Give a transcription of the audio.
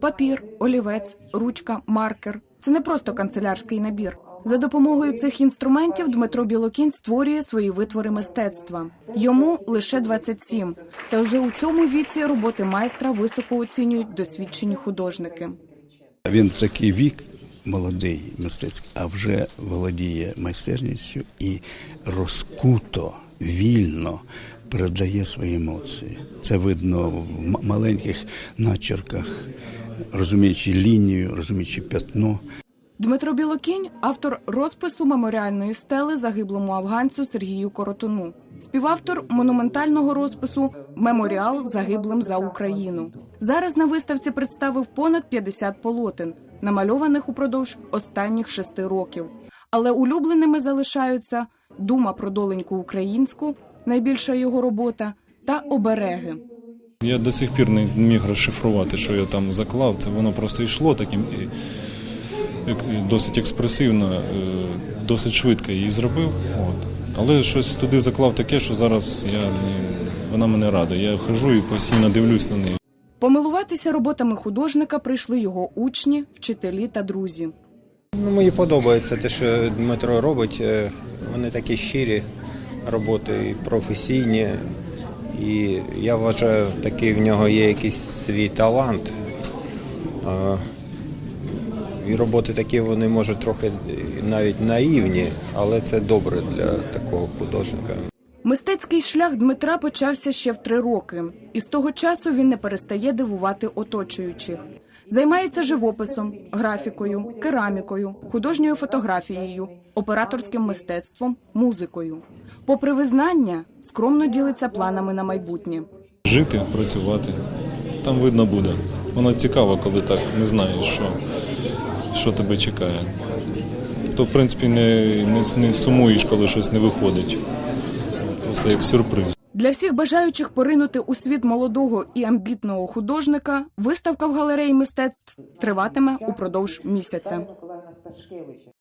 Папір, олівець, ручка, маркер це не просто канцелярський набір. За допомогою цих інструментів Дмитро Білокінь створює свої витвори мистецтва. Йому лише 27. Та вже у цьому віці роботи майстра високо оцінюють досвідчені художники. Він такий вік молодий мистецький, а вже володіє майстерністю і розкуто, вільно передає свої емоції. Це видно в маленьких начерках, розуміючи лінію, розуміючи п'ятно. Дмитро Білокінь автор розпису меморіальної стели загиблому афганцю Сергію Коротуну, співавтор монументального розпису Меморіал загиблим за Україну. Зараз на виставці представив понад 50 полотен, намальованих упродовж останніх шести років. Але улюбленими залишаються дума про доленьку українську, найбільша його робота, та обереги. Я до сих пір не міг розшифрувати, що я там заклав. Це воно просто йшло таким досить експресивно, е, досить швидко її зробив. От. Але щось туди заклав таке, що зараз я вона мене радує. Я хожу і постійно дивлюсь на неї. Помилуватися роботами художника прийшли його учні, вчителі та друзі. Ну, мені подобається те, що Дмитро робить. Е, Вони такі щирі роботи, і професійні. І я вважаю, такий в нього є якийсь свій талант. І роботи такі вони може трохи навіть наївні, але це добре для такого художника. Мистецький шлях Дмитра почався ще в три роки, і з того часу він не перестає дивувати оточуючих. Займається живописом, графікою, керамікою, художньою фотографією, операторським мистецтвом, музикою. Попри визнання, скромно ділиться планами на майбутнє. Жити, працювати. Там видно буде. Воно цікаво, коли так не знаєш, що, що тебе чекає. То, в принципі, не, не, не сумуєш, коли щось не виходить. Просто як сюрприз. Для всіх бажаючих поринути у світ молодого і амбітного художника виставка в галереї мистецтв триватиме упродовж місяця.